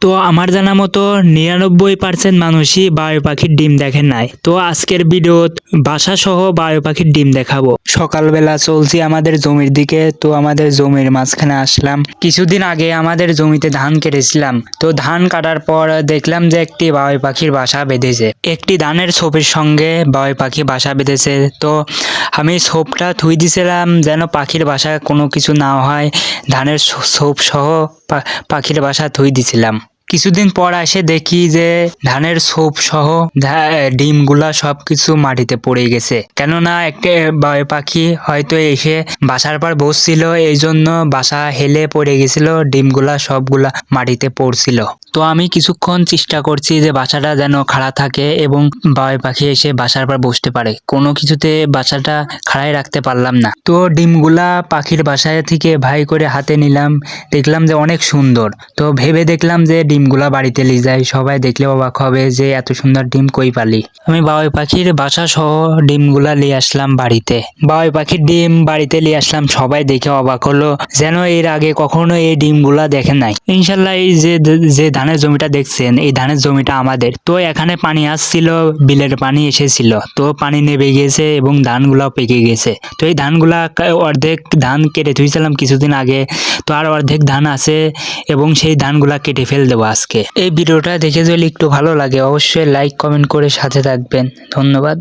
তো আমার জানা মতো নিরানব্বই পার্সেন্ট মানুষই বায়ু পাখির ডিম দেখেন নাই। তো আজকের ভিডিওত বাসা সহ বায়ু পাখির ডিম দেখাবো। সকালবেলা চলছি আমাদের জমির দিকে, তো আমাদের জমির মাঝখানে আসলাম। কিছুদিন আগে আমাদের জমিতে ধান কেটেছিলাম। তো ধান কাটার পর দেখলাম যে একটি বাবুই পাখির বাসা বেঁধেছে। একটি ধানের ছোপের সঙ্গে বাবুই পাখি বাসা বেঁধেছে। তো আমি ছোপটা থুই দিছিলাম যেন পাখির বাসা কোনো কিছু না হয়। ধানের ছোপ সহ পাখির বাসা থুই দিছিলাম। কিছুদিন পর আসে দেখি যে ধানের সোপ সহ ডিমগুলা সবকিছু মাটিতে পড়ে গেছে। কেননা একটা পাখি হয়তো এসে বাসার পর বসছিল এই জন্য বাসা হেলে পড়ে গেছিল, ডিমগুলা সবগুলা মাটিতে পড়ছিল। তো আমি কিছুক্ষণ চেষ্টা করছি যে বাসাটা যেন খাড়া থাকে এবং বাবুই পাখি এসে বাসার পর বসতে পারে। কোনো কিছুতে বাসাটা খাড়াই রাখতে পারলাম না। তো ডিমগুলা পাখির বাসায় থেকে ভাই করে হাতে নিলাম। দেখলাম যে অনেক সুন্দর। তো ভেবে দেখলাম যে ডিমগুলা বাড়িতে নিয়ে যাই সবাই দেখলে অবাক হবে যে এত সুন্দর ডিম কই পালি? আমি বাবুই পাখির বাসা সহ ডিমগুলা নিয়ে আসলাম বাড়িতে। বাবুই পাখির ডিম বাড়িতে নিয়ে আসলাম। সবাই দেখে অবাক হলো যেন এর আগে কখনো এই ডিমগুলা দেখে নাই। ইনশাল্লাহ এই যে যে ধানের জমিটা দেখছেন, এই ধানের জমিটা আমাদের। তো এখানে পানি আসছিল, বিলের পানি এসেছিল। তো পানি নেমে গেছে এবং ধানগুলা পেকে গেছে। তো এই ধানগুলা অর্ধেক ধান কেটে ধুইছিলাম কিছুদিন আগে। তো আর অর্ধেক ধান আছে এবং সেই ধানগুলা কেটে ফেল দেবো আজকে। এই ভিডিওটা দেখে যদি একটু ভালো লাগে, অবশ্যই লাইক, কমেন্ট করে সাথে থাকবেন। ধন্যবাদ।